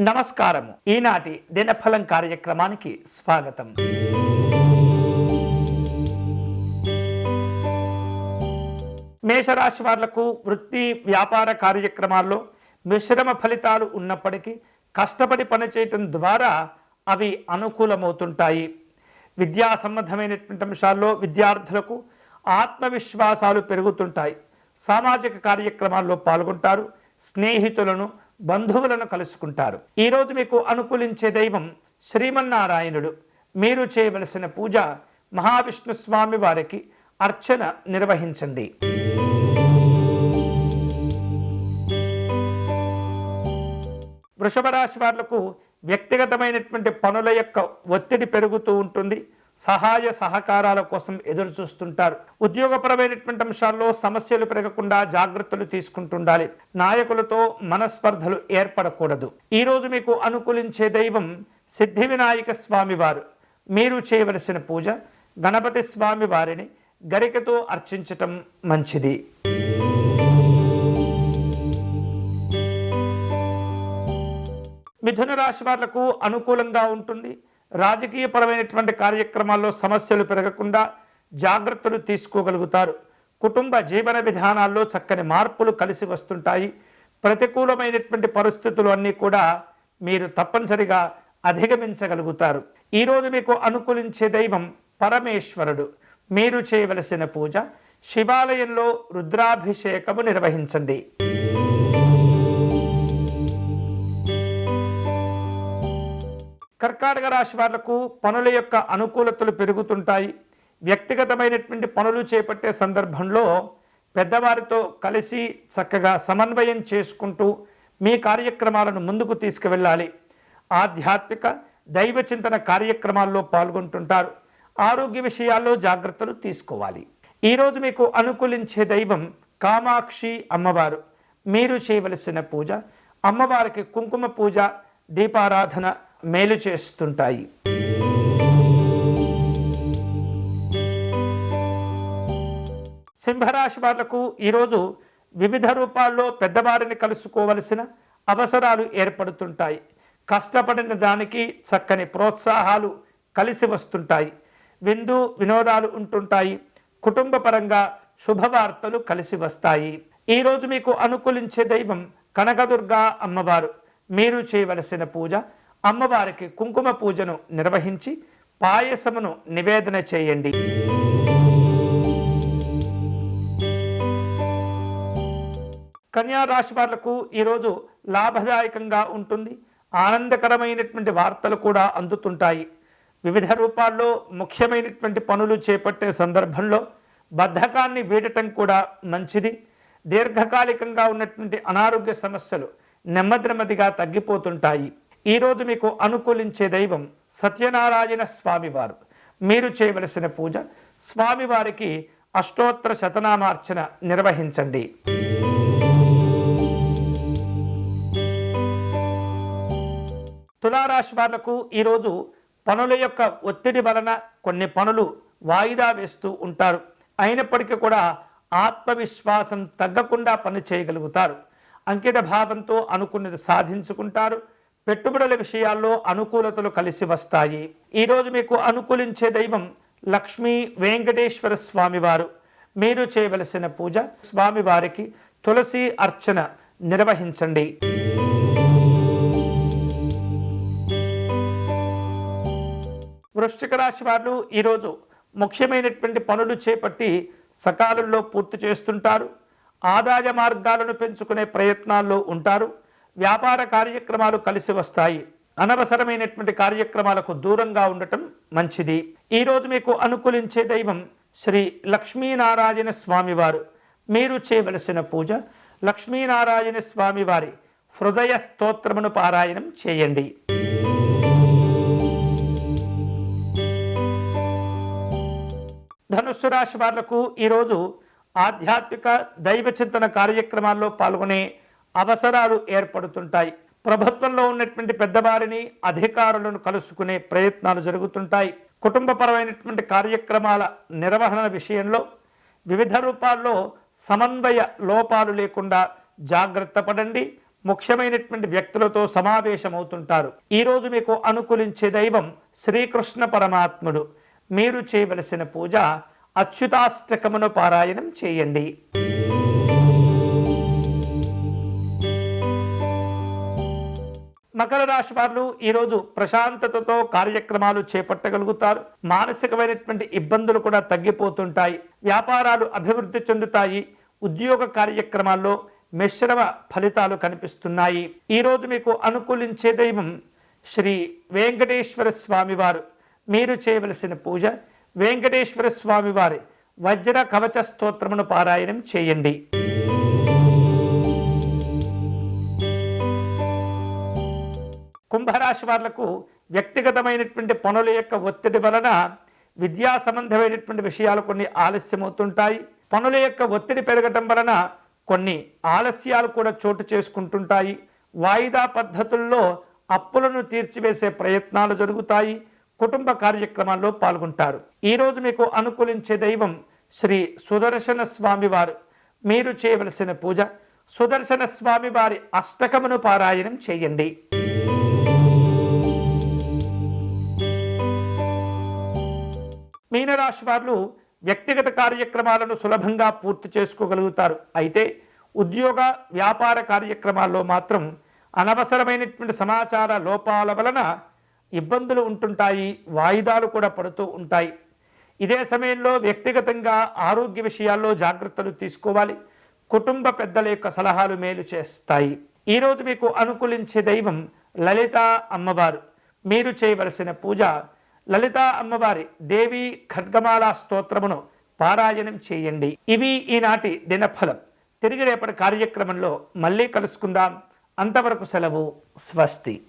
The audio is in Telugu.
నమస్కారము. ఈనాటి దినఫలం కార్యక్రమానికి స్వాగతం. మేషరాశి వాళ్ళకు వృత్తి వ్యాపార కార్యక్రమాల్లో మిశ్రమ ఫలితాలు ఉన్నప్పటికీ కష్టపడి పనిచేయటం ద్వారా అవి అనుకూలమవుతుంటాయి. విద్యా సంబంధమైనటువంటి అంశాల్లో విద్యార్థులకు ఆత్మవిశ్వాసాలు పెరుగుతుంటాయి. సామాజిక కార్యక్రమాల్లో పాల్గొంటారు. స్నేహితులను బంధువులను కలుసుకుంటారు. ఈరోజు మీకు అనుకూలించే దైవం శ్రీమన్నారాయణుడు. మీరు చేయవలసిన పూజ మహావిష్ణు స్వామి వారికి అర్చన నిర్వహించండి. వృషభ రాశి వాళ్ళకు వ్యక్తిగతమైనటువంటి పనుల యొక్క ఒత్తిడి పెరుగుతూ ఉంటుంది. సహాయ సహకారాల కోసం ఎదురు చూస్తుంటారు ఉద్యోగపరమైనటువంటి అంశాల్లో సమస్యలు పెరగకుండా జాగ్రత్తలు తీసుకుంటుండాలి. నాయకులతో మనస్పర్ధలు ఏర్పడకూడదు. ఈరోజు మీకు అనుకూలించే దైవం సిద్ధి వినాయక స్వామివారు. మీరు చేయవలసిన పూజ గణపతి స్వామి వారిని గరికతో అర్చించటం మంచిది. మిథున రాశి వాళ్ళకు అనుకూలంగా ఉంటుంది. రాజకీయపరమైనటువంటి కార్యక్రమాల్లో సమస్యలు పెరగకుండా జాగ్రత్తలు తీసుకోగలుగుతారు. కుటుంబ జీవన విధానాల్లో చక్కని మార్పులు కలిసి వస్తుంటాయి. ప్రతికూలమైనటువంటి పరిస్థితులు అన్నీ కూడా మీరు తప్పనిసరిగా అధిగమించగలుగుతారు. ఈరోజు మీకు అనుకూలించే దైవం పరమేశ్వరుడు. మీరు చేయవలసిన పూజ శివాలయంలో రుద్రాభిషేకము నిర్వహించండి. కర్కాటక రాశి వాళ్ళకు పనుల యొక్క అనుకూలతలు పెరుగుతుంటాయి. వ్యక్తిగతమైనటువంటి పనులు చేపట్టే సందర్భంలో పెద్దవారితో కలిసి చక్కగా సమన్వయం చేసుకుంటూ మీ కార్యక్రమాలను ముందుకు తీసుకువెళ్ళాలి. ఆధ్యాత్మిక దైవ చింతన కార్యక్రమాల్లో పాల్గొంటుంటారు. ఆరోగ్య విషయాల్లో జాగ్రత్తలు తీసుకోవాలి. ఈరోజు మీకు అనుకూలించే దైవం కామాక్షి అమ్మవారు. మీరు చేయవలసిన పూజ అమ్మవారికి కుంకుమ పూజ దీపారాధన మేలు చేస్తుంటాయి. సింహరాశి వాళ్ళకు ఈరోజు వివిధ రూపాల్లో పెద్దవారిని కలుసుకోవలసిన అవసరాలు ఏర్పడుతుంటాయి. కష్టపడిన దానికి చక్కని ప్రోత్సాహాలు కలిసి వస్తుంటాయి. విందు వినోదాలు ఉంటుంటాయి. కుటుంబపరంగా శుభవార్తలు కలిసి వస్తాయి. ఈరోజు మీకు అనుకూలించే దైవం కనకదుర్గా అమ్మవారు. మీరు చేయవలసిన పూజ అమ్మవారికి కుంకుమ పూజను నిర్వహించి పాయసమును నివేదన చేయండి. కన్యా రాశి వాళ్ళకు ఈరోజు లాభదాయకంగా ఉంటుంది. ఆనందకరమైనటువంటి వార్తలు కూడా అందుతుంటాయి. వివిధ రూపాల్లో ముఖ్యమైనటువంటి పనులు చేపట్టే సందర్భంలో బద్ధకాన్ని వీడటం కూడా మంచిది. దీర్ఘకాలికంగా ఉన్నటువంటి అనారోగ్య సమస్యలు నెమ్మది నెమ్మదిగా తగ్గిపోతుంటాయి. ఈరోజు మీకు అనుకూలించే దైవం సత్యనారాయణ స్వామివారు. మీరు చేయవలసిన పూజ స్వామివారికి అష్టోత్తర శతనామార్చన నిర్వహించండి. తులారాశి వాళ్ళకు ఈరోజు పనుల యొక్క ఒత్తిడి వలన కొన్ని పనులు వాయిదా వేస్తూ ఉంటారు. అయినప్పటికీ కూడా ఆత్మవిశ్వాసం తగ్గకుండా పని చేయగలుగుతారు. అంకిత భావంతో అనుకున్నది సాధించుకుంటారు. పెట్టుబడుల విషయాల్లో అనుకూలతలు కలిసి వస్తాయి. ఈరోజు మీకు అనుకూలించే దైవం లక్ష్మీ వెంకటేశ్వర స్వామివారు. మీరు చేయవలసిన పూజ స్వామివారికి తులసి అర్చన నిర్వహించండి. వృశ్చిక రాశి వారు ఈరోజు ముఖ్యమైనటువంటి పనులు చేపట్టి సకాలంలో పూర్తి చేస్తుంటారు. ఆదాయ మార్గాలను పెంచుకునే ప్రయత్నాల్లో ఉంటారు. వ్యాపార కార్యక్రమాలు కలిసి వస్తాయి. అనవసరమైనటువంటి కార్యక్రమాలకు దూరంగా ఉండటం మంచిది. ఈరోజు మీకు అనుకూలించే దైవం శ్రీ లక్ష్మీనారాయణ స్వామివారు. మీరు చేయవలసిన పూజ లక్ష్మీనారాయణ స్వామివారి హృదయ స్తోత్రమును పారాయణం చేయండి. ధనుస్సు రాశి వాళ్ళకు ఈరోజు ఆధ్యాత్మిక దైవ చింతన కార్యక్రమాల్లో పాల్గొనే అవసరాలు ఏర్పడుతుంటాయి. ప్రభుత్వంలో ఉన్నటువంటి పెద్దవారిని అధికారులను కలుసుకునే ప్రయత్నాలు జరుగుతుంటాయి. కుటుంబపరమైనటువంటి కార్యక్రమాల నిర్వహణ విషయంలో వివిధ రూపాల్లో సమన్వయ లోపాలు లేకుండా జాగ్రత్త పడండి. ముఖ్యమైనటువంటి వ్యక్తులతో సమావేశమవుతుంటారు. ఈరోజు మీకు అనుకూలించే దైవం శ్రీకృష్ణ పరమాత్ముడు. మీరు చేయవలసిన పూజ అచ్యుతాష్టకమును పారాయణం చేయండి. మకర రాశి వారు ఈరోజు ప్రశాంతతతో కార్యక్రమాలు చేపట్టగలుగుతారు. మానసికమైనటువంటి ఇబ్బందులు కూడా తగ్గిపోతుంటాయి. వ్యాపారాలు అభివృద్ధి చెందుతాయి. ఉద్యోగ కార్యక్రమాల్లో మిశ్రమ ఫలితాలు కనిపిస్తున్నాయి. ఈరోజు మీకు అనుకూలించే దైవం శ్రీ వెంకటేశ్వర స్వామివారు మీరు చేయవలసిన పూజ వెంకటేశ్వర స్వామివారి వజ్ర కవచ స్తోత్రమును పారాయణం చేయండి. కుంభరాశి వాళ్ళకు వ్యక్తిగతమైనటువంటి పనుల యొక్క ఒత్తిడి వలన విద్యా సంబంధమైనటువంటి విషయాలు కొన్ని ఆలస్యమవుతుంటాయి. పనుల యొక్క ఒత్తిడి పెరగటం వలన కొన్ని ఆలస్యాలు కూడా చోటు చేసుకుంటుంటాయి. వాయిదా పద్ధతుల్లో అప్పులను తీర్చివేసే ప్రయత్నాలు జరుగుతాయి. కుటుంబ కార్యక్రమాల్లో పాల్గొంటారు. ఈరోజు మీకు అనుకూలించే దైవం శ్రీ సుదర్శన స్వామివారు మీరు చేయవలసిన పూజ సుదర్శన స్వామి వారి అష్టకమును పారాయణం చేయండి. మీనరాశి వారు వ్యక్తిగత కార్యక్రమాలను సులభంగా పూర్తి చేసుకోగలుగుతారు. అయితే ఉద్యోగ వ్యాపార కార్యక్రమాల్లో మాత్రం అనవసరమైనటువంటి సమాచార లోపాల వలన ఇబ్బందులు ఉంటుంటాయి వాయిదాలు కూడా పడుతూ ఉంటాయి. ఇదే సమయంలో వ్యక్తిగతంగా ఆరోగ్య విషయాల్లో జాగ్రత్తలు తీసుకోవాలి. కుటుంబ పెద్దల యొక్క సలహాలు మేలు చేస్తాయి. ఈరోజు మీకు అనుకూలించే దైవం లలిత అమ్మవారు. మీరు చేయవలసిన పూజ లలిత అమ్మవారి దేవి ఖడ్గమాల స్తోత్రమును పారాయణం చేయండి. ఇవి ఈనాటి దినఫలం. తిరిగి రేపటి కార్యక్రమంలో మళ్ళీ కలుసుకుందాం. అంతవరకు సెలవు. స్వస్తి.